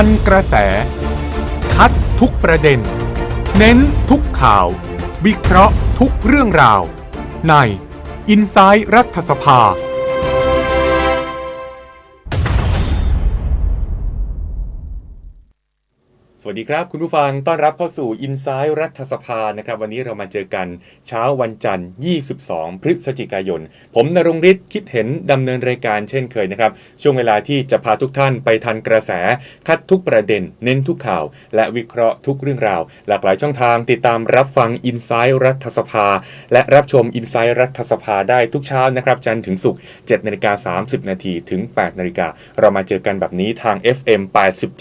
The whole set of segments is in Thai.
ทันกระแส คัดทุกประเด็น เน้นทุกข่าว วิเคราะห์ทุกเรื่องราว ใน i n s i ซ e รัฐสภา วัสดีครับ คุณผู้ฟังต้อนรับเข้าสู่ i n s i ซ e รัฐสภานะครับ วันนี้เรามาเจอกันเช้าวันจันทร์ 22 พฤศจิกายน ผมนรงฤทธิ์คิดเห็นดำเนินรายการเช่นเคยนะครับ ช่วงเวลาที่จะพาทุกท่านไปทันกระแส คัดทุกประเด็น เน้นทุกข่าว และวิเคราะห์ทุกเรื่องราว หลากหลายช่องทางติดตามรับฟัง i n s i ซ e รัฐสภา และรับชม i n s i ซ e รัฐสภาได้ทุกเช้านะครับจันทร์ถึงศุกร์7นาฬิกา30นาทีถึง8นาฬิกาเรามาเจอกันแบบนี้ทาง FM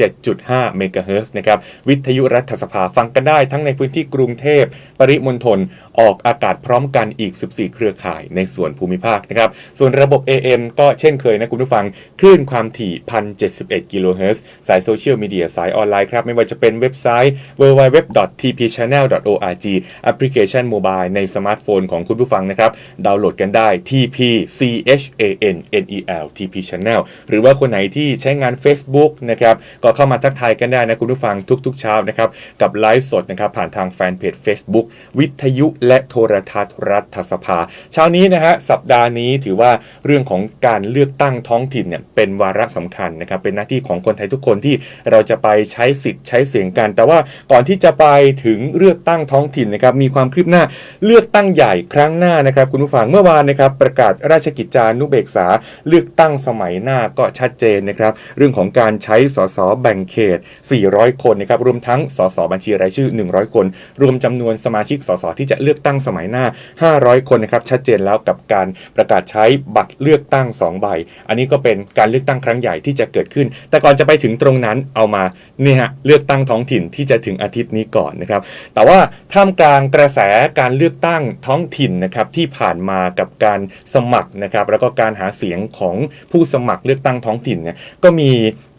87.5 MHz นะครับวิทยุรัฐสภาฟังกันได้ทั้งในพื้นที่กรุงเทพ ปริมณฑลออกอากาศพร้อมกันอีก 14 เครือข่ายในส่วนภูมิภาคนะครับ ส่วนระบบ AM ก็เช่นเคยนะคุณผู้ฟัง คลื่นความถี่ 1,071 กิโลเฮิรตซ์สายโซเชียลมีเดียสายออนไลน์ครับ ไม่ว่าจะเป็นเว็บไซต์ www.tpchannel.org แอปพลิเคชันโมบายในสมาร์ทโฟนของคุณผู้ฟังนะครับ ดาวน์โหลดกันได้ TP CHANNEL TP Channel หรือว่าคนไหนที่ใช้งาน Facebook นะครับ ก็เข้ามาทักทายกันได้นะคุณผู้ฟังทุกๆเช้านะครับ กับไลฟ์สดนะครับผ่านทางแฟนเพจ Facebook วิทยุและโทรทัศน์รัฐสภา เช้านี้นะฮะสัปดาห์นี้ถือว่าเรื่องของการเลือกตั้งท้องถิ่นเนี่ยเป็นวาระสำคัญนะครับเป็นหน้าที่ของคนไทยทุกคนที่เราจะไปใช้สิทธิ์ใช้เสียงกัน แต่ว่าก่อนที่จะไปถึงเลือกตั้งท้องถิ่นนะครับมีความคืบหน้าเลือกตั้งใหญ่ครั้งหน้านะครับคุณผู้ฟังเมื่อวานนะครับประกาศราชกิจจานุเบกษาเลือกตั้งสมัยหน้าก็ชัดเจนนะครับเรื่องของการใช้สสแบ่งเขต 400 คนนะครับรวมทั้งสสบัญชีรายชื่อ 100 คน รวมจำนวนสมาชิกสสที่จะเลือกตั้งสมัยหน้า 500 คนนะครับชัดเจนแล้วกับการประกาศใช้บัตรเลือกตั้ง 2 ใบ อันนี้ก็เป็นการเลือกตั้งครั้งใหญ่ที่จะเกิดขึ้น แต่ก่อนจะไปถึงตรงนั้นเอามาเนี่ยฮะเลือกตั้งท้องถิ่นที่จะถึงอาทิตย์นี้ก่อนนะครับ แต่ว่าท่ามกลางกระแสการเลือกตั้งท้องถิ่นนะครับที่ผ่านมากับการสมัครนะครับแล้วก็การหาเสียงของผู้สมัครเลือกตั้งท้องถิ่นเนี่ยก็มี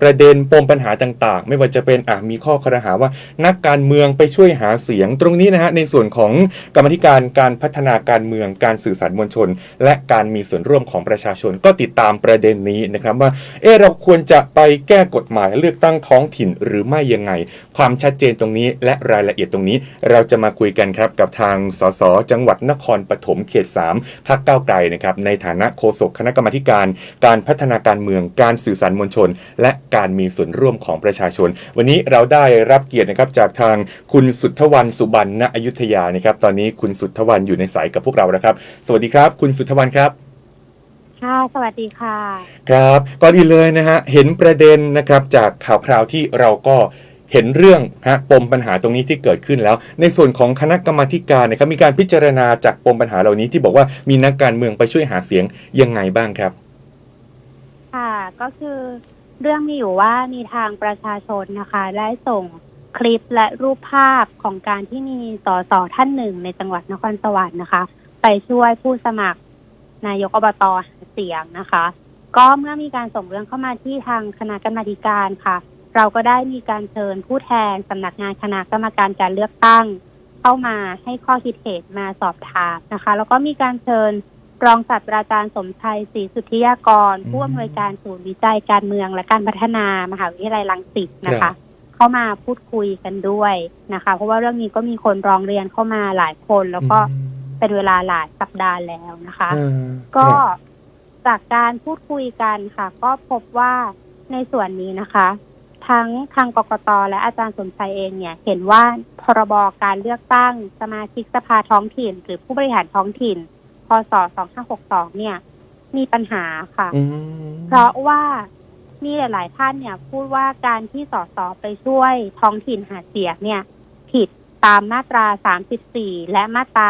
ประเด็นปมปัญหาต่างๆ ไม่ว่าจะเป็นอะมีข้อครหาว่านักการเมืองไปช่วยหาเสียงตรงนี้นะฮะในส่วนของกรรมธิการการพัฒนาการเมืองการสื่อสารมวลชน และการมีส่วนร่วมของประชาชนก็ติดตามประเด็นนี้นะครับว่าเออเราควรจะไปแก้กฎหมายเลือกตั้งท้องถิ่นหรือไม่ยังไง ความชัดเจนตรงนี้และรายละเอียดตรงนี้ เราจะมาคุยกันครับกับทางสสจังหวัดนครปฐมเขต 3พรรคก้าวไกลนะครับในฐานะโฆษกคณะกรรมการการพัฒนาการเมืองการสื่อสารมวลชน และการมีส่วนร่วมของประชาชน วันนี้เราได้รับเกียรตินะครับจากทางคุณสุทธวันสุบรรณอยุธยานะครับตอนนี้คุณสุทธวันอยู่ในสายกับพวกเราแล้วครับ สวัสดีครับ คุณสุทธวันครับค่ะสวัสดีค่ะ ครับก่อนอื่นเลยนะฮะเห็นประเด็นนะครับจากข่าวคราวที่เราก็เห็นเรื่องฮะปมปัญหาตรงนี้ที่เกิดขึ้นแล้ว ในส่วนของคณะกรรมาธิการนะครับมีการพิจารณาจากปมปัญหาเหล่านี้ที่บอกว่ามีนักการเมืองไปช่วยหาเสียงยังไงบ้างครับ ค่ะก็คือ เรื่องมีอยู่ว่ามีทางประชาชนนะคะได้ส่งคลิปและรูปภาพของการที่มีสสท่านหนึ่งในจังหวัดนครสวรรค์นะคะ ไปช่วยผู้สมัครนายกอบตหาเสียงนะคะ ก็เมื่อมีการส่งเรื่องเข้ามาที่ทางคณะกรรมาการค่ะ เราก็ได้มีการเชิญผู้แทนสำนักงานคณะกรรมการการเลือกตั้ง เข้ามาให้ข้อคิดเห็นมาสอบถามนะคะ แล้วก็มีการเชิญ รองศาสตราจารย์สมชัยศรีสุทธิยากรอืมผู้อำนวยการศูนย์วิจัยการเมืองและการพัฒนามหาวิทยาลัยรังสิตนะครัคะบเข้ามาพูดคุยกันด้วยนะคะ เพราะว่าเรื่องนี้ก็มีคนร้องเรียนเข้ามาหลายคนแล้วก็เป็นเวลาหลายสัปดาห์แล้วนะคะอืมก็ครับจากการพูดคุยกันค่ะ ก็พบว่าในส่วนนี้นะคะ ทั้งทางกกตและอาจารย์สมชัยเองเนี่ย เห็นว่าพรบการเลือกตั้งสมาชิกสภาท้องถิ่น หรือผู้บริหารท้องถิ่น พศ 2562 เนี่ย มีปัญหาค่ะ อืมเพราะว่ามีหลาย ๆ ท่านเนี่ย พูดว่าการที่สสไปช่วยท้องถิ่นหาเสียงเนี่ย ผิดตามมาตรา 34 และมาตรา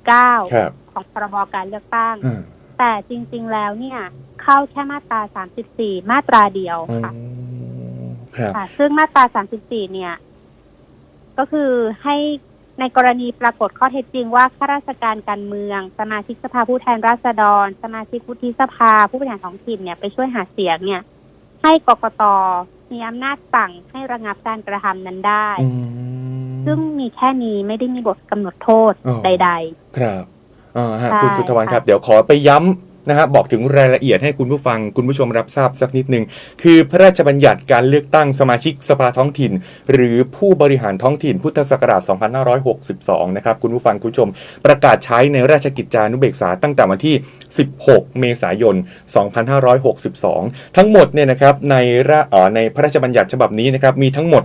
69ครับของพรบการเลือกตั้ง อืมแต่จริง ๆ แล้วเนี่ย เข้าแค่มาตรา 34 มาตราเดียวค่ะอืมครับ ค่ะซึ่งมาตรา 34 เนี่ย ก็คือให้ ในกรณีปรากฏข้อเท็จจริงว่าข้าราชการการเมือง สมาชิกสภาผู้แทนราษฎร สมาชิกวุฒิสภาผู้บริหารท้องถิ่นเนี่ยไปช่วยหาเสียงเนี่ย ให้กกตมีอำนาจสั่งให้ระงับการกระทำนั้นได้อืมซึ่งมีแค่นี้ไม่ได้มีบทกำหนดโทษอ๋อใดครับอ่าฮะใช่คุณสุทธวันค่ะครับ เดี๋ยวขอไปย้ำ นะฮะบอกถึงรายละเอียดให้คุณผู้ฟังคุณผู้ชมรับทราบสักนิดหนึ่งคือพระราชบัญญัติการเลือกตั้งสมาชิกสภาท้องถิ่น หรือผู้บริหารท้องถิ่นพุทธศักราช 2562 นะครับคุณผู้ฟังคุณผู้ชม ประกาศใช้ในราชกิจจานุเบกษาตั้งแต่วันที่ 16 เมษายน 2562 ทั้งหมดเนี่ยนะครับในระออในพระราชบัญญัติฉบับนี้นะครับมีทั้งหมด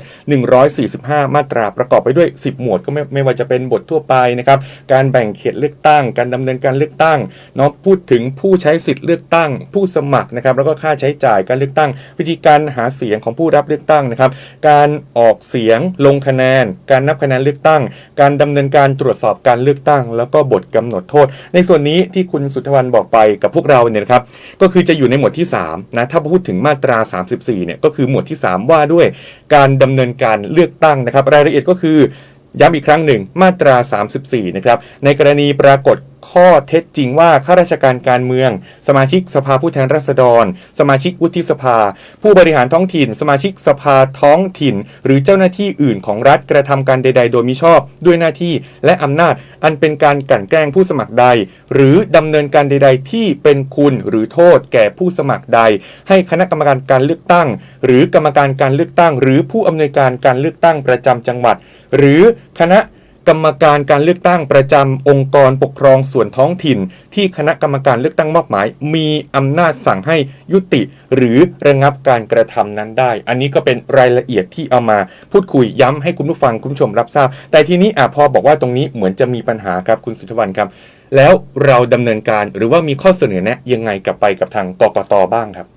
145 มาตราประกอบไปด้วย 10 หมวดก็ไม่ไม่ว่าจะเป็นบททั่วไปนะครับการแบ่งเขตเลือกตั้ง การดำเนินการเลือกตั้งเนาะพูดถึงผูู้้ใช้สิทธิ์เลือกตั้ง ผู้สมัครนะครับแล้วก็ค่าใช้จ่ายการเลือกตั้ง วิธีการหาเสียงของผู้รับเลือกตั้งนะครับการออกเสียงลงคะแนน การนับคะแนนเลือกตั้ง การดำเนินการตรวจสอบการเลือกตั้ง แล้วก็บทกำหนดโทษ ในส่วนนี้ที่คุณสุทธวันบอกไปกับพวกเราเนี่ยครับก็คือจะอยู่ในหมวดที่3นะถ้าพูดถึงมาตรา 34เนี่ยก็คือหมวดที่ 3 ว่าด้วยการดำเนินการเลือกตั้งนะครับ รายละเอียดก็คือ ย้ำอีกครั้งหนึ่ง มาตรา 34 นะครับ ในกรณีปรากฏข้อเท็จจริงว่าข้าราชการการเมือง สมาชิกสภาผู้แทนราษฎร สมาชิกวุฒิสภา ผู้บริหารท้องถิ่น สมาชิกสภาท้องถิ่น หรือเจ้าหน้าที่อื่นของรัฐกระทำการใด ๆ โดยมิชอบ ด้วยหน้าที่และอำนาจ อันเป็นการกลั่นแกล้งผู้สมัครใด หรือดำเนินการใด ๆ ที่เป็นคุณหรือโทษแก่ผู้สมัครใด ให้คณะกรรมการการเลือกตั้ง หรือกรรมการการเลือกตั้ง หรือผู้อำนวยการการเลือกตั้งประจำจังหวัด หรือคณะกรรมการการเลือกตั้งประจำองค์กรปกครองส่วนท้องถิ่น ที่คณะกรรมการเลือกตั้งมอบหมาย มีอำนาจสั่งให้ยุติ หรือระงับการกระทำนั้นได้ อันนี้ก็เป็นรายละเอียดที่เอามาพูดคุยย้ำให้คุณผู้ฟังคุณผู้ชมรับทราบ แต่ทีนี้อพอบอกว่าตรงนี้เหมือนจะมีปัญหาครับคุณสุทธวันครับ แล้วเราดำเนินการหรือว่ามีข้อเสนอแนะยังไงกลับไปกับทางกกตบ้างครับ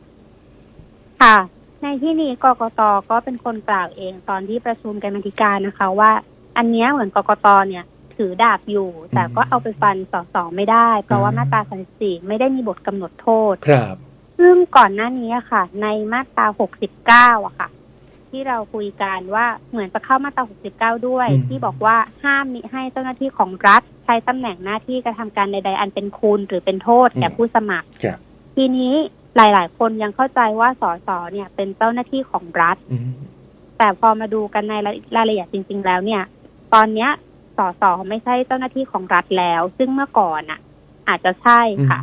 ค่ะ ในที่นี้กกตก็เป็นคนกล่าวเองตอนที่ประชุมกรรมาธิการนะคะ ว่า อันเนี้ยเหมือนกกตเนี่ยถือดาบอยู่ แต่ก็เอาไปฟันสสไม่ได้ เพราะว่าอืมมาตรา34ไม่ได้มีบทกำหนดโทษ ครับ ซึ่งก่อนหน้านี้อะค่ะ ในมาตรา69อะค่ะ ที่เราคุยกันว่าเหมือนจะเข้ามาตรา69ด้วยอืมที่บอกว่าห้ามมิให้เจ้าหน้าที่ของรัฐ ใช้ตำแหน่งหน้าที่กระทำการใด ๆ อันเป็นคุณหรือเป็นโทษแก่ผู้สมัครครับทีนี้ หลาย ๆ คนยังเข้าใจว่าสสเนี่ย เป็นเจ้าหน้าที่ของรัฐอืมแต่พอมาดูกันในรายละเอียดจริง ๆ แล้วเนี่ย ตอนเนี้ยสสไม่ใช่เจ้าหน้าที่ของรัฐแล้ว ซึ่งเมื่อก่อนอะ อาจจะใช่ค่ะ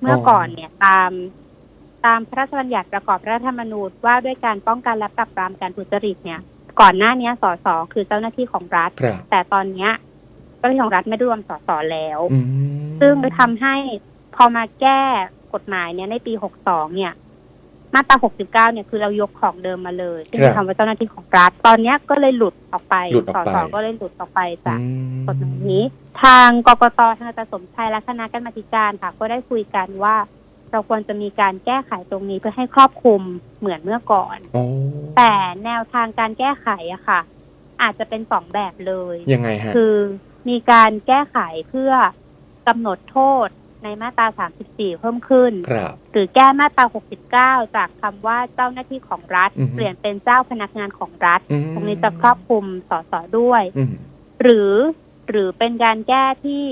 เมื่อก่อนเนี่ยตามตามพระราชบัญญัติประกอบรัฐธรรมนูญว่าด้วยการป้องกันและปราบปรามการทุจริตเนี่ย ก่อนหน้าเนี้ยสสคือเจ้าหน้าที่ของรัฐครับแต่ตอนเนี้ยเจ้าหน้าที่ของรัฐไม่ได้รวมสสแล้วอืมซึ่งไปทำให้พอมาแก้ กฎหมายเนี่ยในปี 62 เนี่ย มาตรา 69 เนี่ยคือเรายกของเดิมมาเลยซึ่งเป็นคำว่าเจ้าหน้าที่ของรัฐ ตอนเนี้ยก็เลยหลุดออกไปหลุดออกสไปสก็เลยหลุดออกไปจากอืมกฎหมายนี้ ทางกกตทางอาจารย์สมชัยและคณะกรรมาธิการค่ะ ก็ได้คุยกันว่าเราควรจะมีการแก้ไขตรงนี้เพื่อให้ครอบคลุมเหมือนเมื่อก่อนโอ้แต่แนวทางการแก้ไขอะค่ะ อาจจะเป็นสองแบบเลย ยังไงฮะ คือมีการแก้ไขเพื่อกำหนดโทษ ในมาตรา 34 เพิ่มขึ้น ครับ หรือแก้มาตรา 69 จากคำว่าเจ้าหน้าที่ของรัฐ อือฮึ เปลี่ยนเป็นเจ้าพนักงานของรัฐ อืมตรงนี้จะครอบคลุมสสด้วย อืมหรือหรือเป็นการแก้ที่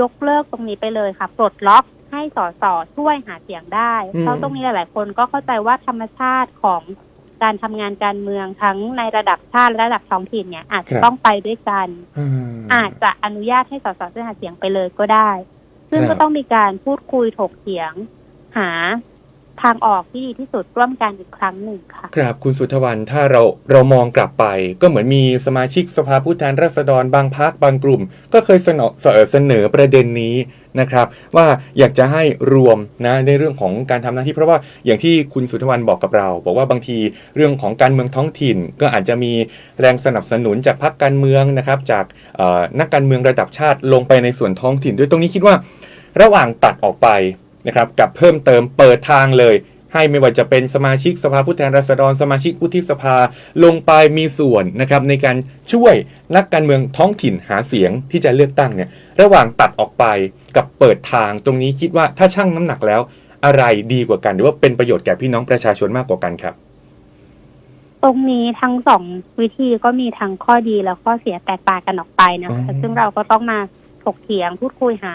ยกเลิกตรงนี้ไปเลยค่ะ ปลดล็อกให้สสช่วยหาเสียงได้อืมเพราะตรงนี้หลาย ๆ คนก็เข้าใจว่าธรรมชาติของการทำงานการเมืองทั้งในระดับชาติและระดับท้องถิ่นเนี่ยอาจจะต้องไปด้วยกันอืมอาจจะอนุญาตให้สสช่วยหาเสียงไปเลยก็ได้ ซึ่งครับก็ต้องมีการพูดคุยถกเถียง หาทางออกที่ดีที่สุดร่วมกันอีกครั้งหนึ่งค่ะครับคุณสุทธวันถ้าเราเรามองกลับไป ก็เหมือนมีสมาชิกสภาผู้แทนราษฎรบางพักบางกลุ่ม ก็เคยเสนอเสนอเสนอประเด็นนี้ นะครับว่าอยากจะให้รวมนะในเรื่องของการทำหน้าที่เพราะว่าอย่างที่คุณสุทธวันบอกกับเรา บอกว่าบางทีเรื่องของการเมืองท้องถิ่น ก็อาจจะมีแรงสนับสนุนจากพรรคการเมืองนะครับจากนักการเมืองระดับชาติลงไปในส่วนท้องถิ่น ด้วยตรงนี้คิดว่า ระหว่างตัดออกไปนะครับกับเพิ่มเติมเปิดทางเลย ให้ไม่ว่าจะเป็นสมาชิกสภาผู้แทนราษฎร สมาชิกวุฒิสภาลงไปมีส่วนนะครับในการช่วยนักการเมืองท้องถิ่นหาเสียงที่จะเลือกตั้งเนี่ยระหว่างตัดออกไปกับเปิดทางตรงนี้คิดว่าถ้าชั่งน้ำหนักแล้วอะไรดีกว่ากัน หรือว่าเป็นประโยชน์แก่พี่น้องประชาชนมากกว่ากันครับ ตรงนี้ทั้งสองวิธีก็มีทั้งข้อดีและข้อเสียแตกต่างกันออกไปนะคะอืมซึ่งเราก็ต้องมาถกเถียงพูดคุยหา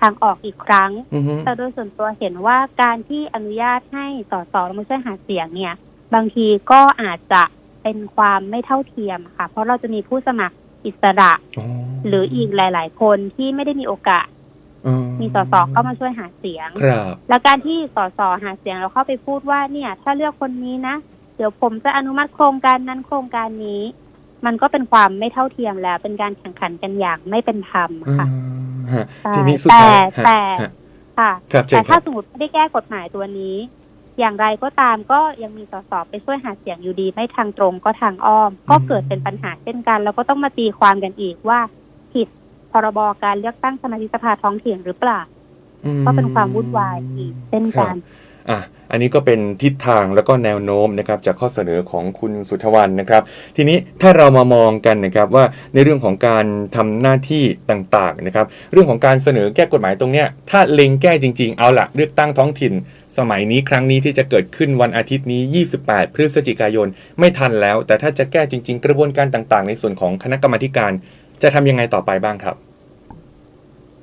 ทางออกอีกครั้ง อือฮึแต่โดยส่วนตัวเห็นว่าการที่อนุญาตให้สสลงมาช่วยหาเสียงเนี่ย บางทีก็อาจจะเป็นความไม่เท่าเทียมค่ะ เพราะเราจะมีผู้สมัครอิสระอ๋อหรืออีกหลาย ๆ คนที่ไม่ได้มีโอกาส อืมีสสเข้ามาช่วยหาเสียง ครับ แล้วการที่สสหาเสียงเราเข้าไปพูดว่าเนี่ย ถ้าเลือกคนนี้นะ เดี๋ยวผมจะอนุมัติโครงการนั้นโครงการนี้ มันก็เป็นความไม่เท่าเทียมแล้ว เป็นการแข่งขันกันอย่างไม่เป็นธรรมค่ะอืม ฮะใช่ทีนี้สุดแต่ท้ายฮะแต่ ฮะ ค่ะครับเชิแต่ญคถ้ารับสมมติไม่ได้แก้กฎหมายตัวนี้ อย่างไรก็ตามก็ยังมีสสไปช่วยหาเสียงอยู่ดี ไม่ทางตรงก็ทางอ้อม ก็เกิดเป็นปัญหาเช่นกัน แล้วก็ต้องมาตีความกันอีกว่า ผิดพรบการเลือกตั้งสมาชิกสภาท้องถิ่นหรือเปล่าอืมก็เป็นความวุ่นวายอีกเช่นกัน อะ อันนี้ก็เป็นทิศทางแล้วก็แนวโน้มนะครับจากข้อเสนอของคุณสุทธวันนะครับ ทีนี้ถ้าเรามามองกันนะครับว่าในเรื่องของการทำหน้าที่ต่างๆนะครับเรื่องของการเสนอแก้กฎหมายตรงเนี้ยถ้าเล็งแก้จริง ๆ เอาละเลือกตั้งท้องถิ่น สมัยนี้ครั้งนี้ที่จะเกิดขึ้นวันอาทิตย์นี้ 28 พฤศจิกายนไม่ทันแล้ว แต่ถ้าจะแก้จริง ๆ กระบวนการต่าง ๆ ในส่วนของคณะกรรมการจะทำยังไงต่อไปบ้างครับ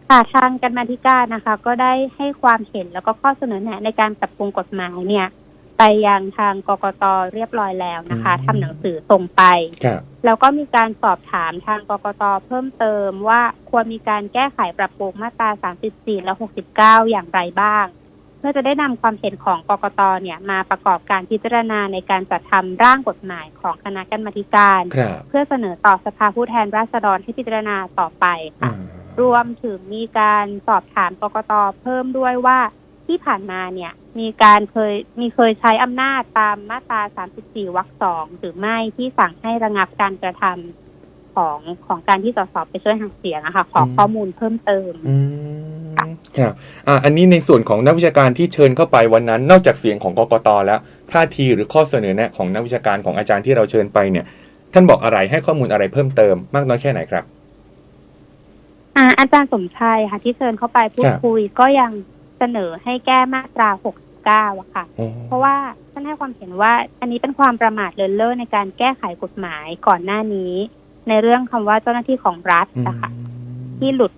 ค่ะทางการมาธิการนะคะ ก็ได้ให้ความเห็นแล้วก็ข้อเสนอแนะในการปรับปรุงกฎหมายเนี่ย ไปยังทางกกตเรียบร้อยแล้วนะคะ อืมทำหนังสือส่งไป ครับ แล้วก็มีการสอบถามทางกกตเพิ่มเติมว่าควรมีการแก้ไขปรับปรุงมาตรา 34 และ 69 อย่างไรบ้าง เพื่อจะได้นำความเห็นของกกตเนี่ยมาประกอบการพิจารณาในการจัดทำร่างกฎหมายของคณะกรรมาธิการ ครับเพื่อเสนอต่อสภาผู้แทนราษฎรให้พิจารณาต่อไปค่ะ อ่า รวมถึงมีการสอบถามกกตเพิ่มด้วยว่าที่ผ่านมาเนี่ยมีการเคยมีเคยใช้อำนาจตามมาตรา 34 วรรคสองหรือไม่ที่สั่งให้ระงับการกระทำของของการที่สสไปช่วยหาเสียงอะค่ะขอข้อมูลเพิ่มเติมอืมครับอ่าอันนี้ในส่วนของนักวิชาการที่เชิญเข้าไปวันนั้น นอกจากเสียงของกกตแล้วท่าทีหรือข้อเสนอแนะของนักวิชาการของอาจารย์ที่เราเชิญไปเนี่ย ท่านบอกอะไรให้ข้อมูลอะไรเพิ่มเติมมากน้อยแค่ไหนครับ อ่าอาจารย์สมชัยค่ะที่เชิญเข้าไปพูคดรับคุยก็ยังเสนอให้แก้มาตรา 69อะค่ะอ๋อเพราะว่าท่านให้ความเห็นว่าอันนี้เป็นความประมาทเลินเล่อในการแก้ไขกฎหมายก่อนหน้านี้ ในเรื่องคำว่าเจ้าหน้าที่ของรัฐนะคะที่หลุด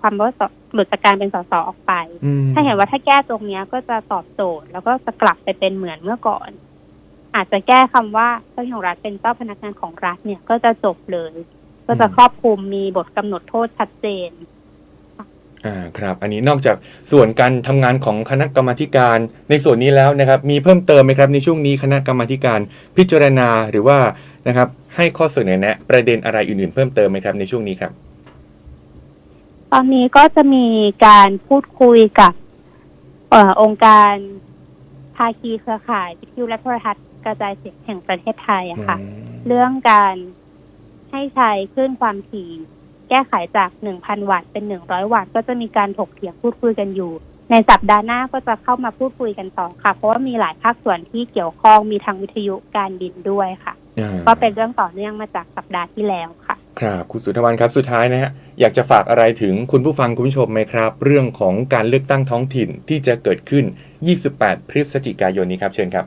ความว่าสหลุดจากการเป็นสสออกไปอืมถ้าเห็นว่าถ้าแก้ตรงเนี้ยก็จะตอบโจทย์ แล้วก็จะกลับไปเป็นเหมือนเมื่อก่อน อาจจะแก้คำว่าเจ้าหน้าที่ของรัฐเป็นเจ้าพนักงานของรัฐเนี่ยก็จะจบเลย ก็จะครอบคลุมมีบทกำหนดโทษชัดเจนอ่าครับอันนี้นอกจากส่วนการทำงานของคณะกรรมาธิการในส่วนนี้แล้วนะครับ มีเพิ่มเติมไหมครับในช่วงนี้คณะกรรมาธิการพิจารณาหรือว่านะครับ ให้ข้อเสนอแนะ ประเด็นอะไรอื่นๆ เพิ่มเติมไหมครับในช่วงนี้ครับ ตอนนี้ก็จะมีการพูดคุยกับเออองค์การภาคีเครือข่ายวิทยุและโทรทัศน์กระจายเสียงแห่งประเทศไทยอะค่ะ เรื่องการ ให้ใช้คลื่นความถี่ แก้ไขจาก 1,000 วัตต์เป็น 100 วัตต์ก็จะมีการถกเถียงพูดคุยกันอยู่ ในสัปดาห์หน้าก็จะเข้ามาพูดคุยกันต่อค่ะ เพราะว่ามีหลายภาคส่วนที่เกี่ยวข้องมีทางวิทยุการบินด้วยค่ะอ่าก็เป็นเรื่องต่อเนื่องมาจากสัปดาห์ที่แล้วค่ะ ครับคุณสุทธวันครับสุดท้ายนะฮะอยากจะฝากอะไรถึงคุณผู้ฟังคุณผู้ชมไหมครับ เรื่องของการเลือกตั้งท้องถิ่นที่จะเกิดขึ้น 28 พฤศจิกายนนี้ครับเชิญครับ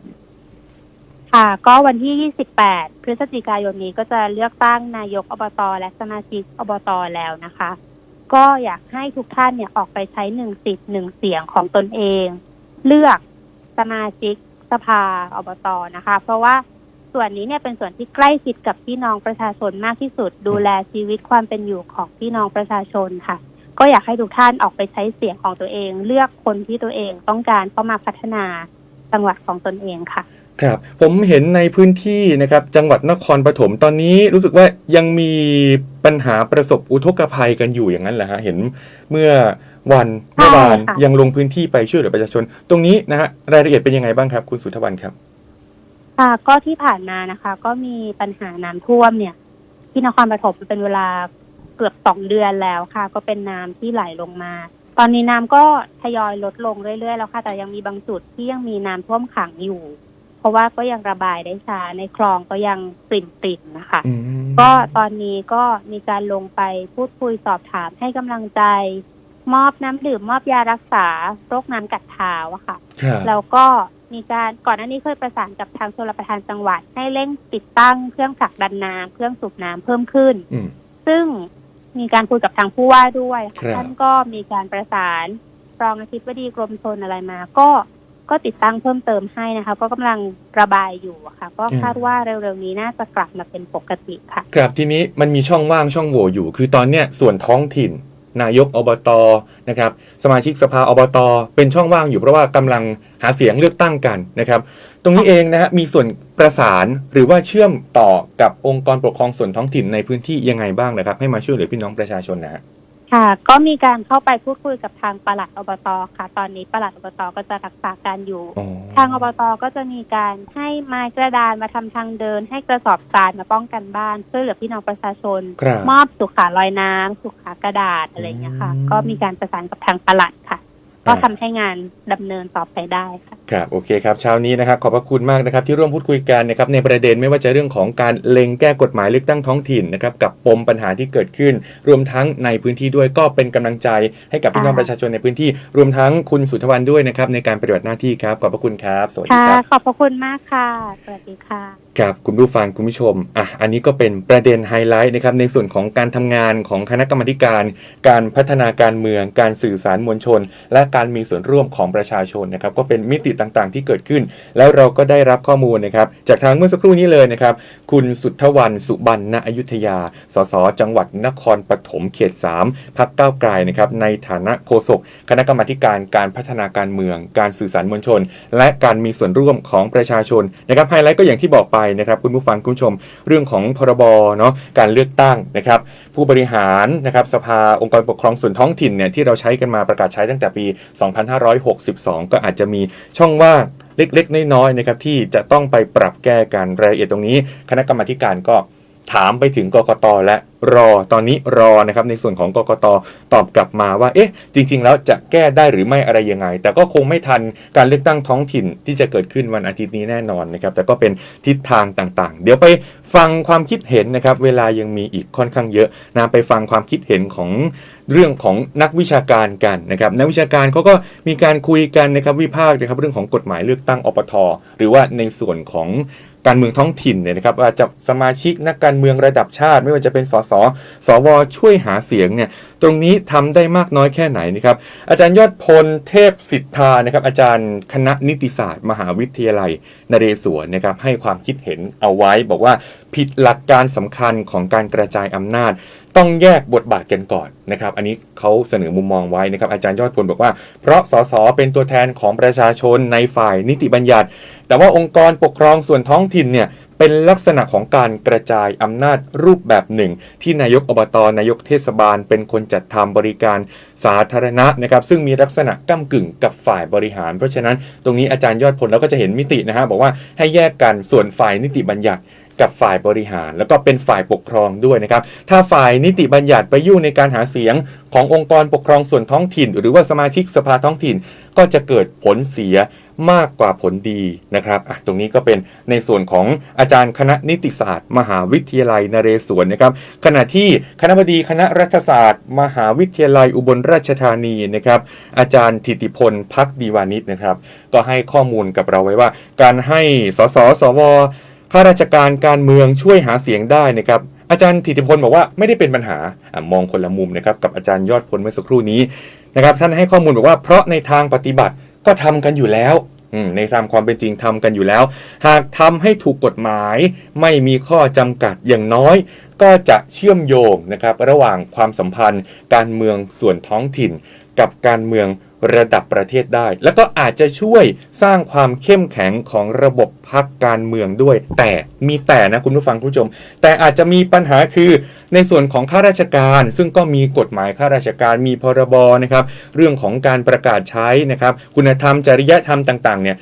ค่ะก็วันที่ 28 พฤศจิกายนนี้ก็จะเลือกตั้งนายกอบตและสมาชิกอบตแล้วนะคะ ก็อยากให้ทุกท่านเนี่ยออกไปใช้หนึ่งสิทธิ์หนึ่งเสียงของตนเอง เลือกสมาชิกสภาอบตนะคะ เพราะว่าส่วนนี้เนี่ยเป็นส่วนที่ใกล้ชิดกับพี่น้องประชาชนมากที่สุด ดูแลชีวิตความเป็นอยู่ของพี่น้องประชาชนค่ะ ก็อยากให้ทุกท่านออกไปใช้เสียงของตัวเอง เลือกคนที่ตัวเองต้องการเข้ามาพัฒนาจังหวัดของตนเองค่ะ ครับผมเห็นในพื้นที่นะครับจังหวัดนครปฐมตอนนี้รู้สึกว่ายังมีปัญหาประสบอุทกภัยกันอยู่อย่างนั้นแหละฮะเห็นเมื่อวันเมื่อวานค่ะยังลงพื้นที่ไปช่วยเหลือประชาชน ตรงนี้นะฮะรายละเอียดเป็นยังไงบ้างครับ คุณสุทธวันครับค่ะก็ที่ผ่านมานะคะ ก็มีปัญหาน้ำท่วมเนี่ย ที่นครปฐมเป็นเวลาเกือบสองเดือนแล้วค่ะ ก็เป็นน้ำที่ไหลลงมา ตอนนี้น้ำก็ทยอยลดลงเรื่อยๆแล้วค่ะ แต่ยังมีบางจุดที่ยังมีน้ำท่วมขังอยู่เพ ราะว่าก็ยังระบายได้ช้าในคลองก็ยังปริ่มๆนะคะ อืมก็ตอนนี้ก็มีการลงไปพูดคุยสอบถามให้กำลังใจ มอบน้ำดื่มมอบยารักษาโรคน้ำกัดเท้าอะค่ะ ครับแล้วก็มีการก่อนหน้านี้เคยประสานกับทางชลประทานจังหวัด ให้เร่งติดตั้งเครื่องผลักดันน้ำเครื่องสูบน้ำเพิ่มขึ้น อืม ซึ่งมีการคุยกับทางผู้ว่าด้วยครับ ท่านก็มีการประสานรองอธิบดีกรมชนอะไรมา ก็ ก็ติดตั้งเพิ่มเติมให้นะคะ ก็กำลังระบายอยู่อะค่ะ ก็คาดว่าเร็วๆนี้น่าจะกลับมาเป็นปกติค่ะครับทีนี้มันมีช่องว่างช่องโหว่อยู่ คือตอนเนี้ยส่วนท้องถิ่น นายกอบตนะครับ สมาชิกสภาอบตเป็นช่องว่างอยู่เพราะว่ากำลังหาเสียงเลือกตั้งกันนะครับ ตรงนี้เองนะฮะมีส่วนประสานหรือว่าเชื่อมต่อกับองค์กรปกครองส่วนท้องถิ่นในพื้นที่ยังไงบ้างนะครับ ให้มาช่วยเหลือพี่น้องประชาชนนะฮะ ค่ะ ก็มีการเข้าไปพูดคุยกับทางปลัดอบตค่ะ ตอนนี้ปลัดอบตก็จะรักษาการอยู่ อ๋อทางอบตก็จะมีการให้ไม้กระดานมาทำทางเดิน ให้กระสอบทรายมาป้องกันบ้านช่วยเหลือพี่น้องประชาชน ครับ มอบสุขาลอยน้ำสุขากระดาษอะไรอย่างเงี้ยค่ะ อืม ก็มีการประสานกับทางปลัดค่ะ ก็ทำให้งานดำเนินต่อไปได้ค่ะครับโอเคครับเช้านี้นะครับขอบพระคุณมากนะครับที่ร่วมพูดคุยกันนะครับในประเด็นไม่ว่าจะเรื่องของการเล็งแก้กฎหมายเลือกตั้งท้องถิ่นนะครับกับปมปัญหาที่เกิดขึ้น รวมทั้งในพื้นที่ด้วยก็เป็นกำลังใจให้กับพี่น้องค่ะประชาชนในพื้นที่ รวมทั้งคุณสุทธวันด้วยนะครับในการปฏิบัติหน้าที่ครับขอบพระคุณครับสวัสดีค่ะครับขอบพระคุณมากค่ะสวัสดีค่ะครับคุณผู้ฟังคุณผู้ชมอะอันนี้ก็เป็นประเด็นไฮไลท์นะครับในส่วนของการทำงานของคณะกรรมาธิการ การพัฒนาการเมือง การสื่อสารมวลชน และการมีส่วนร่วมของประชาชนนะครับก็เป็นมิติต่างๆ ที่เกิดขึ้น แล้วเราก็ได้รับข้อมูลนะครับจากทางเมื่อสักครู่นี้เลยนะครับคุณสุทธวันสุบรรณอยุธยา สส จังหวัดนครปฐมเขต 3 พักเก้าวไกลนะครับในฐานะโฆษกคณะกรรมาการการพัฒนาการเมือง การสื่อสารมวลชน และการมีส่วนร่วมของประชาชนนะครับไฮไลท์ก็อย่างที่บอกไปนะครับคุณผู้ฟังคุณผู้ชม เรื่องของพรบเนาะการเลือกตั้งนะครับ ผู้บริหารนะครับสภาองค์กรปกครองส่วนท้องถิ่นเนี่ยที่เราใช้กันมาประกาศใช้ตั้งแต่ปี 2562 ก็อาจจะมีช่องว่างเล็กๆ น้อยๆนะครับที่จะต้องไปปรับแก้กันรายละเอียดตรงนี้ คณะกรรมการก็ ถามไปถึงกกตและรอตอนนี้รอนะครับในส่วนของกกตตอบกลับมาว่าเอ๊ะจริง ๆ แล้วจะแก้ได้หรือไม่อะไรยังไง แต่ก็คงไม่ทันการเลือกตั้งท้องถิ่นที่จะเกิดขึ้นวันอาทิตย์นี้แน่นอนนะครับแต่ก็เป็นทิศทางต่างๆ เดี๋ยวไปฟังความคิดเห็นนะครับเวลายังมีอีกค่อนข้างเยอะนะไปฟังความคิดเห็นของเรื่องของนักวิชาการกันนะครับนักวิชาการเขาก็มีการคุยกันนะครับวิพากษ์นะครับเรื่องของกฎหมายเลือกตั้งอปทหรือว่าในส่วนของ การเมืองท้องถิ่นเนี่ยนะครับว่าจะสมาชิกนักการเมืองระดับชาติ ไม่ว่าจะเป็นสสสวช่วยหาเสียงเนี่ยตรงนี้ทำได้มากน้อยแค่ไหนนะครับอาจารย์ยอดพลเทพสิทธานะครับอาจารย์คณะนิติศาสตร์ มหาวิทยาลัยนเรศวรนะครับให้ความคิดเห็นเอาไว้บอกว่าผิดหลักการสำคัญของการกระจายอำนาจ ต้องแยกบทบาทกันก่อนนะครับ อันนี้เขาเสนอมุมมองไว้นะครับ อาจารย์ยอดพลบอกว่า เพราะสสเป็นตัวแทนของประชาชนในฝ่ายนิติบัญญัติ แต่ว่าองค์กรปกครองส่วนท้องถิ่นเนี่ยเป็นลักษณะของการกระจายอำนาจรูปแบบหนึ่ง ที่นายกอบตนายกเทศบาล เป็นคนจัดทำบริการสาธารณะนะครับ ซึ่งมีลักษณะก้ากึ่งกับฝ่ายบริหาร เพราะฉะนั้นตรงนี้อาจารย์ยอดพลเราก็จะเห็นมิตินะฮะบอกว่าให้แยกกันส่วนฝ่ายนิติบัญญัติ กับฝ่ายบริหาร แล้วก็เป็นฝ่ายปกครองด้วยนะครับ ถ้าฝ่ายนิติบัญญัติไปยุ่งในการหาเสียงขององค์กรปกครองส่วนท้องถิ่น หรือว่าสมาชิกสภาท้องถิ่น ก็จะเกิดผลเสียมากกว่าผลดีนะครับตรงนี้ก็เป็นในส่วนของอาจารย์คณะนิติศาสตร์ มหาวิทยาลัยนเรศวรนะครับ ขณะที่คณะบดีคณะรัฐศาสตร์ มหาวิทยาลัยอุบลราชธานีนะครับ อาจารย์ธิติพลพักดีวานิชนะครับ ก็ให้ข้อมูลกับเราไว้ว่า การให้สสสว ข้าราชการการเมืองช่วยหาเสียงได้นะครับอาจารย์ธิติพลบอกว่าไม่ได้เป็นปัญหาอมองคนละมุมนะครับกับอาจารย์ยอดพลเมื่อสักครู่นี้นะครับท่านให้ข้อมูลบอกว่าเพราะในทางปฏิบัติก็ทำกันอยู่แล้วในตามความเป็นจริงทำกันอยู่แล้ว หากทำให้ถูกกฎหมาย ไม่มีข้อจำกัดอย่างน้อย ก็จะเชื่อมโยงนะครับระหว่างความสัมพันธ์ การเมืองส่วนท้องถิ่น กับการเมือง ระดับประเทศได้ แล้วก็อาจจะช่วยสร้างความเข้มแข็งของระบบพักการเมืองด้วย แต่มีแต่นะคุณผู้ฟังผู้ชม แต่อาจจะมีปัญหาคือในส่วนของข้าราชการ ซึ่งก็มีกฎหมายข้าราชการมีพรบนะครับ เรื่องของการประกาศใช้นะครับ คุณธรรมจริยธรรมต่างๆเนี่ย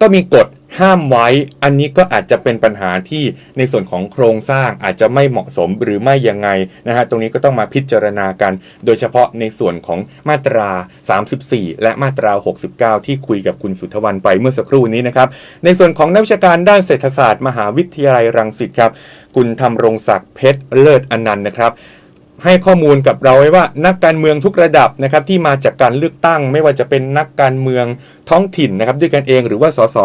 ก็มีกฎห้ามไว้ อันนี้ก็อาจจะเป็นปัญหาที่ในส่วนของโครงสร้างอาจจะไม่เหมาะสมหรือไม่ยังไงนะฮะ ตรงนี้ก็ต้องมาพิจารณากัน โดยเฉพาะในส่วนของมาตรา 34 และมาตรา 69 ที่คุยกับคุณสุทธวันไปเมื่อสักครู่นี้นะครับ ในส่วนของนักวิชาการด้านเศรษฐศาสตร์ มหาวิทยาลัยรังสิตครับ คุณธรรมรงศักดิ์เพชรเลิศอนันต์นะครับ ให้ข้อมูลกับเราไว้ว่านักการเมืองทุกระดับนะครับที่มาจากการเลือกตั้ง ไม่ว่าจะเป็นนักการเมืองท้องถิ่นนะครับด้วยกันเองหรือว่าสส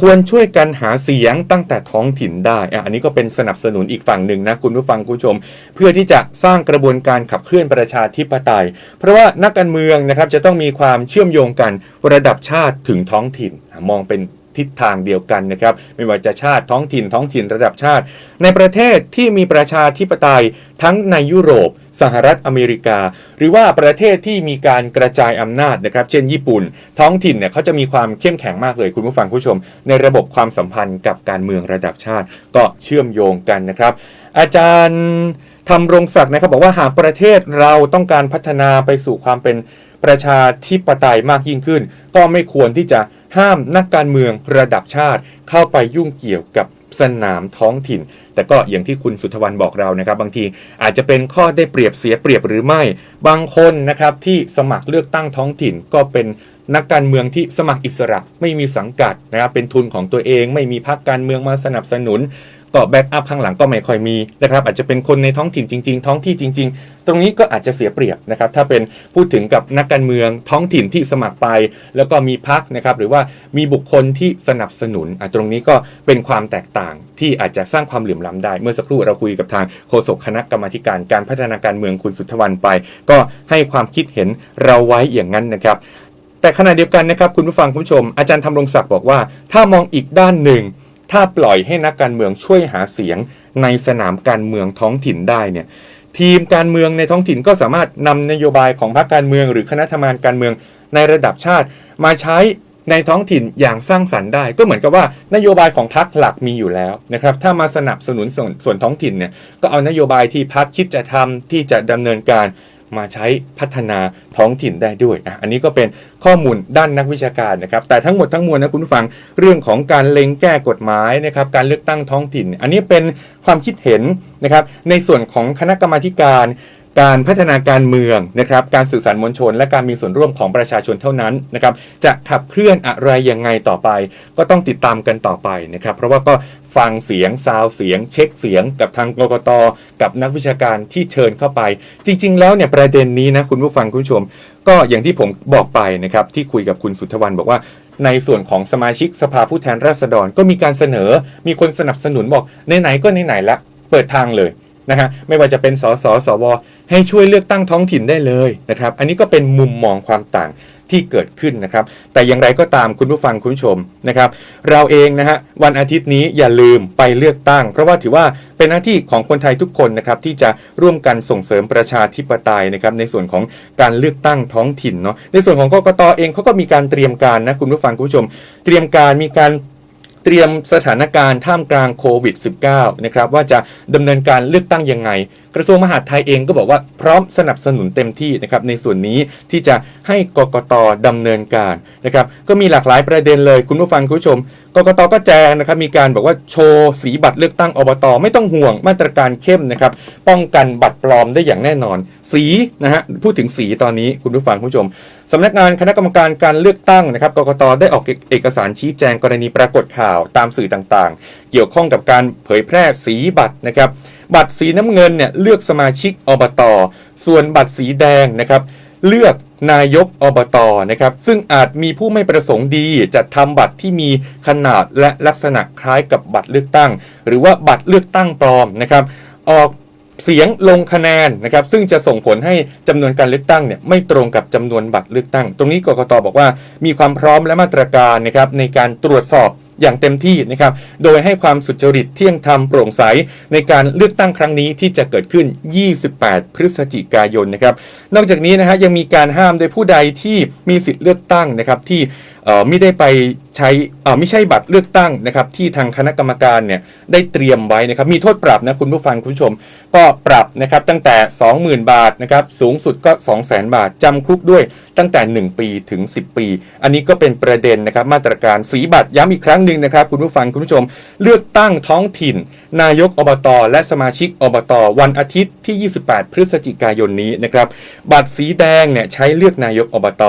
ควรช่วยกันหาเสียงตั้งแต่ท้องถิ่นได้อะอันนี้ก็เป็นสนับสนุนอีกฝั่งหนึ่งนะคุณผู้ฟังคุณผู้ชม เพื่อที่จะสร้างกระบวนการขับเคลื่อนประชาธิปไตย เพราะว่านักการเมืองนะครับจะต้องมีความเชื่อมโยงกันระดับชาติถึงท้องถิ่น มองเป็น ทิศทางเดียวกันนะครับไม่ว่าจะชาติท้องถิ่นท้องถิ่นระดับชาติ ในประเทศที่มีประชาธิปไตยทั้งในยุโรป สหรัฐอเมริกา หรือว่าประเทศที่มีการกระจายอำนาจนะครับ เช่นญี่ปุ่น ท้องถิ่นเนี่ยเขาจะมีความเข้มแข็งมากเลยคุณผู้ฟังผู้ชม ในระบบความสัมพันธ์กับการเมืองระดับชาติ ก็เชื่อมโยงกันนะครับ อาจารย์ทำรงศักดิ์นะครับบอกว่าหากประเทศเราต้องการพัฒนาไปสู่ความเป็นประชาธิปไตยมากยิ่งขึ้น ก็ไม่ควรที่จะ ห้ามนักการเมืองระดับชาติเข้าไปยุ่งเกี่ยวกับสนามท้องถิ่น แต่ก็อย่างที่คุณสุทธวันบอกเรานะครับ บางทีอาจจะเป็นข้อได้เปรียบเสียเปรียบหรือไม่ บางคนนะครับที่สมัครเลือกตั้งท้องถิ่นก็เป็นนักการเมืองที่สมัครอิสระไม่มีสังกัดนะครับเป็นทุนของตัวเอง ไม่มีพรรคการเมืองมาสนับสนุน ก็แบ็กอัพข้างหลังก็ไม่ค่อยมีนะครับอาจจะเป็นคนในท้องถิ่นจริง ๆ ท้องที่จริง ๆ ตรงนี้ก็อาจจะเสียเปรียบนะครับถ้าเป็นพูดถึงกับนักการเมืองท้องถิ่นที่สมัครไป แล้วก็มีพักนะครับหรือว่ามีบุคคลที่สนับสนุนอะตรงนี้ก็เป็นความแตกต่างที่อาจจะสร้างความเหลื่อมล้ำได้ เมื่อสักครู่เราคุยกับทางโฆษกคณะกรรมาการการพัฒนาการเมืองคุณสุทธวันไป ก็ให้ความคิดเห็นเราไว้อย่างนั้นนะครับแต่ขณะเดียวกันนะครับคุณผู้ฟังคุณผู้ชมอาจารย์ธำรงศักดิ์บอกว่า ถ้ามองอีกด้านหนึ่ง ถ้าปล่อยให้นักการเมืองช่วยหาเสียงในสนามการเมืองท้องถิ่นได้เนี่ยทีมการเมืองในท้องถิ่นก็สามารถนำนโยบายของพรรคการเมือง หรือคณะทำงานการเมืองในระดับชาติ มาใช้ในท้องถิ่นอย่างสร้างสรรค์ได้ ก็เหมือนกับว่านโยบายของพรรคหลักมีอยู่แล้วนะครับถ้ามาสนับสนุนส่วนส่วนท้องถิ่นเนี่ยก็เอานโยบายที่พรรคคิดจะทำที่จะดำเนินการ มาใช้พัฒนาท้องถิ่นได้ด้วยอะอันนี้ก็เป็นข้อมูลด้านนักวิชาการนะครับ แต่ทั้งหมดทั้งมวลนะคุณผู้ฟังเรื่องของการเล็งแก้กฎหมายนะครับ การเลือกตั้งท้องถิ่น อันนี้เป็นความคิดเห็นนะครับ ในส่วนของคณะกรรมาการ การพัฒนาการเมืองนะครับการสื่อสารมวลชน และการมีส่วนร่วมของประชาชนเท่านั้นนะครับจะขับเคลื่อนอะไรยังไงต่อไป ก็ต้องติดตามกันต่อไปนะครับเพราะว่าก็ฟังเสียงซาวเสียง เช็คเสียง กับทางกกตกับนักวิชาการที่เชิญเข้าไป จริง ๆ แล้วเนี่ยประเด็นนี้นะคุณผู้ฟังคุณผู้ชม ก็อย่างที่ผมบอกไปนะครับที่คุยกับคุณสุทธวันบอกว่าในส่วนของสมาชิกสภาผู้แทนราษฎรก็มีการเสนอ มีคนสนับสนุนบอกไหนๆก็ไหนๆละเปิดทางเลย นะฮะไม่ว่าจะเป็นสสสว ให้ช่วยเลือกตั้งท้องถิ่นได้เลยนะครับ อันนี้ก็เป็นมุมมองความต่างที่เกิดขึ้นนะครับ แต่อย่างไรก็ตามคุณผู้ฟังคุณผู้ชมนะครับ เราเองนะฮะวันอาทิตย์นี้อย่าลืมไปเลือกตั้ง เพราะว่าถือว่าเป็นหน้าที่ของคนไทยทุกคนนะครับที่จะร่วมกันส่งเสริมประชาธิปไตยนะครับในส่วนของการเลือกตั้งท้องถิ่นเนาะในส่วนของกกตเองเขาก็มีการเตรียมการนะคุณผู้ฟังคุณผู้ชม เตรียมการมีการ เตรียมสถานการณ์ท่ามกลางโควิด -19 นะครับว่าจะดำเนินการเลือกตั้งยังไง กระทรวงมหาดไทยเองก็บอกว่าพร้อมสนับสนุนเต็มที่นะครับในส่วนนี้ที่จะให้กกตดำเนินการนะครับก็มีหลากหลายประเด็นเลยคุณผู้ฟังคุณผู้ชม กกตก็แจ้งนะครับมีการบอกว่าโชว์สีบัตรเลือกตั้งอบต ไม่ต้องห่วงมาตรการเข้มนะครับป้องกันบัตรปลอมได้อย่างแน่นอน สีนะฮะพูดถึงสีตอนนี้คุณผู้ฟังผู้ชมสำนักงานคณะกรรมการการเลือกตั้งนะครับกกตได้ออกเอกสารชี้แจงกรณีปรากฏข่าวตามสื่อต่างๆ เกี่ยวข้องกับการเผยแพร่สีบัตรนะครับบัตรสีน้ำเงินเนี่ยเลือกสมาชิกอบต ส่วนบัตรสีแดงนะครับเลือก นายกอบตนะครับซึ่งอาจมีผู้ไม่ประสงค์ดีจัดทำบัตรที่มีขนาดและลักษณะคล้ายกับบัตรเลือกตั้ง หรือว่าบัตรเลือกตั้งปลอมนะครับออกเสียงลงคะแนนนะครับซึ่งจะส่งผลให้จำนวนการเลือกตั้งเนี่ยไม่ตรงกับจำนวนบัตรเลือกตั้ง ตรงนี้กกตบอกว่ามีความพร้อมและมาตรการนะครับในการตรวจสอบ อย่างเต็มที่นะครับ โดยให้ความสุจริตเที่ยงธรรมโปร่งใส ในการเลือกตั้งครั้งนี้ที่จะเกิดขึ้น 28 พฤศจิกายนนะครับ นอกจากนี้นะฮะยังมีการห้ามโดยผู้ใดที่มีสิทธิ์เลือกตั้งนะครับที่เอ่อไม่ได้ไป ใช้อ่อไม่ใช่บัตรเลือกตั้งนะครับที่ทางคณะกรรมการเนี่ยได้เตรียมไว้นะครับมีโทษปรับนะคุณผู้ฟังคุณผู้ชม ก็ปรับนะครับตั้งแต่ 20,000 บาทนะครับสูงสุดก็ 200,000 บาทจำคุกด้วยตั้งแต่ 1 ปีถึง 10 ปี อันนี้ก็เป็นประเด็นนะครับมาตรการสีบัตรย้ำอีกครั้งหนึ่งนะครับคุณผู้ฟังคุณผู้ชม เลือกตั้งท้องถิ่น นายกอบต และสมาชิกอบต วันอาทิตย์ที่ 28 พฤศจิกายนนี้นะครับบัตรสีแดงเนี่ยใช้เลือกนายกอบต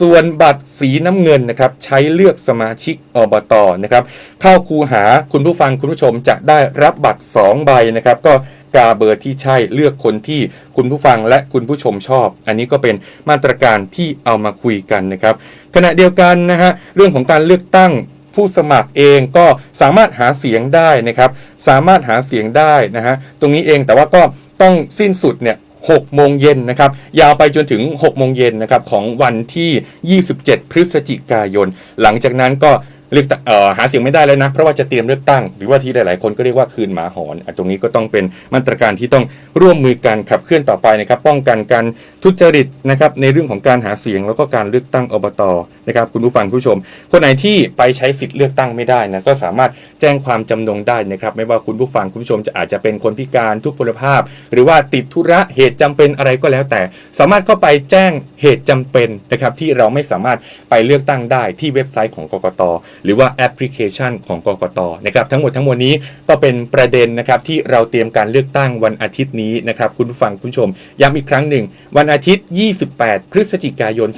ส่วนบัตรสีน้ำเงินนะครับใช้เลือกสมาชิกอบตนะครับเข้าคูหาคุณผู้ฟังคุณผู้ชมจะได้รับบัตร 2 ใบนะครับ ก็กาเบอร์ที่ใช่เลือกคนที่คุณผู้ฟังและคุณผู้ชมชอบ อันนี้ก็เป็นมาตรการที่เอามาคุยกันนะครับ ขณะเดียวกันนะฮะเรื่องของการเลือกตั้งผู้สมัครเองก็สามารถหาเสียงได้นะครับ สามารถหาเสียงได้นะฮะตรงนี้เองแต่ว่าก็ต้องสิ้นสุดเนี่ย 6 โมงเย็นนะครับ ยาวไปจนถึง 6 โมงเย็นนะครับของวันที่ 27 พฤศจิกายน หลังจากนั้นก็ เลือกออหาเสียงไม่ได้แล้วนะ เพราะว่าจะเตรียมเลือกตั้ง หรือว่าที่หลาย ๆ คนก็เรียกว่าคืนหมาหอนอตรงนี้ก็ต้องเป็นมาตรการที่ต้องร่วมมือกันขับเคลื่อนต่อไปนะครับ ป้องกันการทุจริตนะครับในเรื่องของการหาเสียงแล้วก็การเลือกตั้งอบตนะครับคุณผู้ฟังคุณผู้ชม คนไหนที่ไปใช้สิทธิ์เลือกตั้งไม่ได้นะก็สามารถแจ้งความจำนงได้นะครับ ไม่ว่าคุณผู้ฟังคุณผู้ชมจะอาจจะเป็นคนพิการทุกพลภาพ หรือว่าติดธุระเหตุจำเป็นอะไรก็แล้วแต่ สามารถเข้าไปแจ้งเหตุจำเป็นนะครับที่เราไม่สามารถไปเลือกตั้งได้ที่เว็บไซต์ของกกตหรือว่าแอปพลิเคชันของกกตนะครับทั้งหมดทั้งมวลนี้ก็เป็นประเด็นนะครับที่เราเตรียมการเลือกตั้งวันอาทิตย์นี้นะครับคุณฟังคุณชมย้ำอีกครั้งหนึ่ง วันอาทิตย์ 28 พฤศจิกายน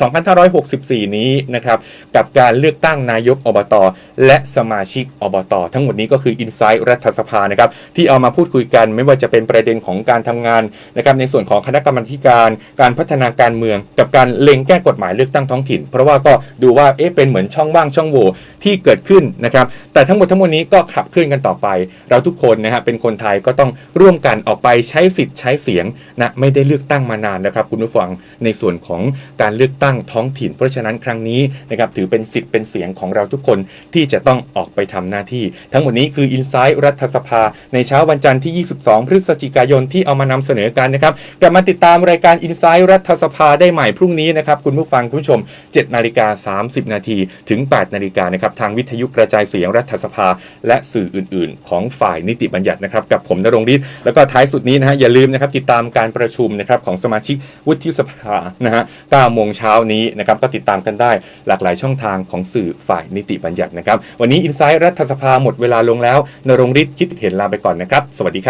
2564 นี้นะครับกับการเลือกตั้งนายกอบต และสมาชิกอบต ทั้งหมดนี้ก็คือ i n s i ซ e ์รัฐสภานะครับที่เอามาพูดคุยกันไม่ว่าจะเป็นประเด็นของการทำงานนะครับในส่วนของคณะกรรมการการพัฒนาการเมือง กับการเล็งแก้กฎหมายเลือกตั้งท้องถิ่น เพราะว่าก็ดูว่าเอ๊ะเป็นเหมือนช่องว่างช่องโหว่ที่เกิดขึ้นนะครับ แต่ทั้งหมดทั้งมวลนี้ก็ขับเคลื่อนกันต่อไป เราทุกคนนะฮะเป็นคนไทยก็ต้องร่วมกันออกไปใช้สิทธิ์ใช้เสียงนะไม่ได้เลือกตั้งมานานนะครับ คุณผู้ฟังในส่วนของการเลือกตั้งท้องถิ่น เพราะฉะนั้นครั้งนี้นะครับถือเป็นสิทธิ์เป็นเสียงของเราทุกคนที่จะต้องออกไปทำหน้าที่ ทั้งหมดนี้คือ i n s i ซ e ์รัฐสภา ในเช้าวันจันทร์ที่ 22 พฤศจิกายนที่เอามานำเสนอกันนะครับกลับมาติดตามรายการ i n s i ซ e ์รัฐสภาได้ใหม่พรุ่งนี้นะครับคุณผู้ฟังคุณผู้ชม7นาฬิกา30 นาทีถึง 8 นาฬิกานะครับางวิทยุกระจายเสียงรัฐสภา และสื่ออื่น ๆ ของฝ่ายนิติบัญญัตินะครับ กับผมนรงฤทธิ์แล้วก็ท้ายสุดนี้นะฮะอย่าลืมนะครับติดตามการประชุมนะครับของสมาชิกวุฒิสภานะฮะ9โมงเช้านี้นะครับก็ติดตามกันได้หลากหลายช่องทางของสื่อฝ่ายนิติบัญญัตินะครับ วันนี้อินไซต์รัฐสภาหมดเวลาลงแล้วนรงฤทธิ์คิดเห็นลาไปก่อนนะครับ สวัสดีครับ